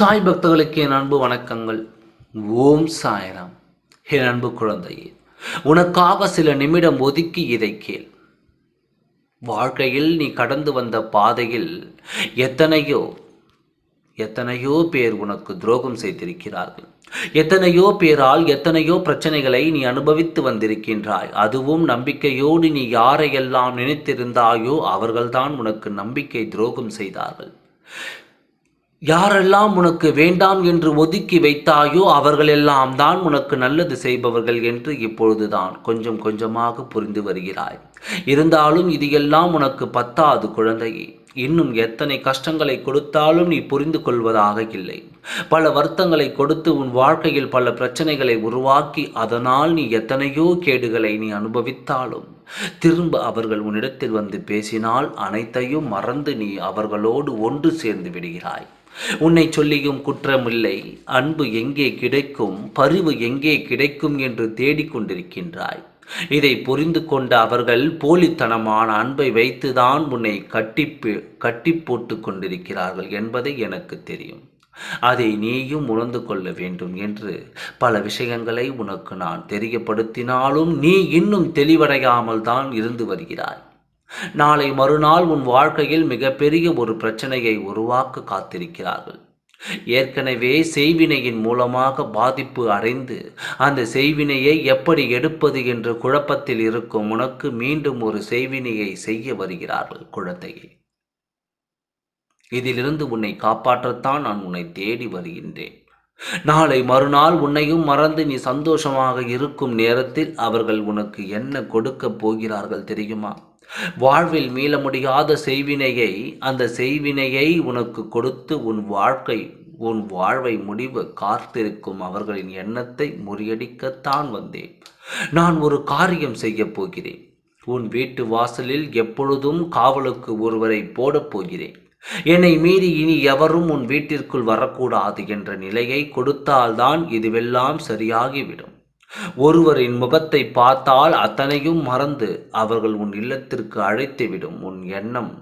சாய் பக்தர்களுக்கு என் அன்பு வணக்கங்கள். ஓம் சாய்ராம். என் அன்பு குழந்தையே உனக்காக சில நிமிடம் ஒதுக்கி இதை கேள். வாழ்க்கையில் நீ கடந்து வந்த பாதையில் எத்தனையோ எத்தனையோ பேர் உனக்கு துரோகம் செய்திருக்கிறார்கள். எத்தனையோ பேரால் எத்தனையோ பிரச்சனைகளை நீ அனுபவித்து வந்திருக்கின்றாய். அதுவும் நம்பிக்கையோடு நீ யாரையெல்லாம் நினைத்திருந்தாயோ அவர்கள்தான் உனக்கு நம்பிக்கை துரோகம் செய்தார்கள். யாரெல்லாம் உனக்கு வேண்டாம் என்று ஒதுக்கி வைத்தாயோ அவர்களெல்லாம் தான் உனக்கு நல்லது செய்பவர்கள் என்று இப்பொழுதுதான் கொஞ்சம் கொஞ்சமாக புரிந்து வருகிறாய். இருந்தாலும் இது எல்லாம் உனக்கு பத்தாது குழந்தையே. இன்னும் எத்தனை கஷ்டங்களை கொடுத்தாலும் நீ புரிந்து கொள்வதாக இல்லை. பல வருத்தங்களை கொடுத்து உன் வாழ்க்கையில் பல பிரச்சனைகளை உருவாக்கி அதனால் நீ எத்தனையோ கேடுகளை நீ அனுபவித்தாலும் திரும்ப அவர்கள் உன்னிடத்தில் வந்து பேசினால் அனைத்தையும் மறந்து நீ அவர்களோடு ஒன்று சேர்ந்து விடுகிறாய். உன்னை சொல்லியும் குற்றமில்லை. அன்பு எங்கே கிடைக்கும்? பரிவு எங்கே கிடைக்கும் என்று தேடிக்கொண்டிருக்கின்றாய் இதை புரிந்து கொண்ட அவர்கள் போலித்தனமான அன்பை வைத்துதான் உன்னை கட்டி கட்டி போட்டு கொண்டிருக்கிறார்கள் என்பதை எனக்கு தெரியும். அதை நீயும் உணர்ந்து கொள்ள வேண்டும் என்று பல விஷயங்களை உனக்கு நான் தெரியப்படுத்தினாலும் நீ இன்னும் தெளிவடையாமல் தான் இருந்து வருகிறாய். நாளை மறுநாள் உன் வாழ்க்கையில் மிகப்பெரிய ஒரு பிரச்சனையை உருவாக்க காத்திருக்கிறார்கள். ஏற்கனவே செய்வினையின் மூலமாக பாதிப்பு அடைந்து அந்த செய்வினையை எப்படி எடுப்பது என்ற குழப்பத்தில் இருக்கும் உனக்கு மீண்டும் ஒரு செய்வினையை செய்ய வருகிறார்கள் குழந்தையை. இதிலிருந்து உன்னை காப்பாற்றத்தான் நான் உன்னை தேடி வருகின்றேன். நாளை மறுநாள் உன்னையும் மறந்து நீ சந்தோஷமாக இருக்கும் நேரத்தில் அவர்கள் உனக்கு என்ன கொடுக்க போகிறார்கள் தெரியுமா? வாழ்வில் மீள முடியாத செய்வினையை அந்த செய்வினையை உனக்கு கொடுத்து உன் வாழ்க்கை உன் வாழ்வை முடிவு காத்திருக்கும் அவர்களின் எண்ணத்தை முறியடிக்கத்தான் வந்தேன். நான் ஒரு காரியம் செய்யப் போகிறேன். உன் வீட்டு வாசலில் எப்பொழுதும் காவலுக்கு ஒருவரை போடப் போகிறேன். என்னை மீறி இனி எவரும் உன் வீட்டிற்குள் வரக்கூடாது என்ற நிலையை கொடுத்தால்தான் இதுவெல்லாம் சரியாகிவிடும். ஒருவரின் முகத்தை பார்த்தால் அத்தனையும் மறந்து அவர்கள் உன் இல்லத்திற்கு அழைத்துவிடும். உன் எண்ணம்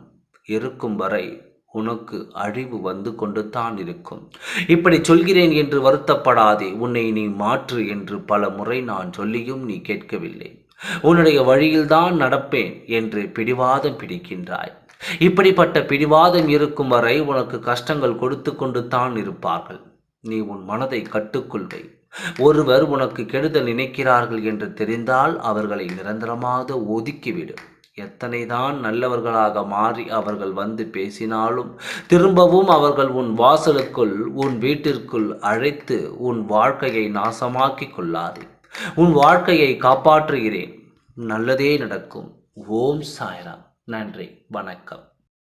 இருக்கும் வரை உனக்கு அழிவு வந்து கொண்டு தான் இருக்கும். இப்படி சொல்கிறேன் என்று வருத்தப்படாதே. உன்னை நீ மாற்று என்று பல முறை நான் சொல்லியும் நீ கேட்கவில்லை. உன்னுடைய வழியில்தான் நடப்பேன் என்று பிடிவாதம் பிடிக்கின்றாய். இப்படிப்பட்ட பிடிவாதம் இருக்கும் வரை உனக்கு கஷ்டங்கள் கொடுத்து கொண்டு தான் இருப்பார்கள். நீ உன் மனதை கட்டுக்கொள்வை ஒருவர் உனக்கு கெடுதல் நினைக்கிறார்கள் என்று தெரிந்தால் அவர்களை நிரந்தரமாக ஒதுக்கிவிடு. எத்தனைதான் நல்லவர்களாக மாறி அவர்கள் வந்து பேசினாலும் திரும்பவும் அவர்கள் உன் வாசலுக்குள் உன் வீட்டிற்குள் அழைத்து உன் வாழ்க்கையை நாசமாக்கி கொள்ளாதே. உன் வாழ்க்கையை காப்பாற்றுகிறேன். நல்லதே நடக்கும். ஓம் சாய்ராம். நன்றி. வணக்கம்.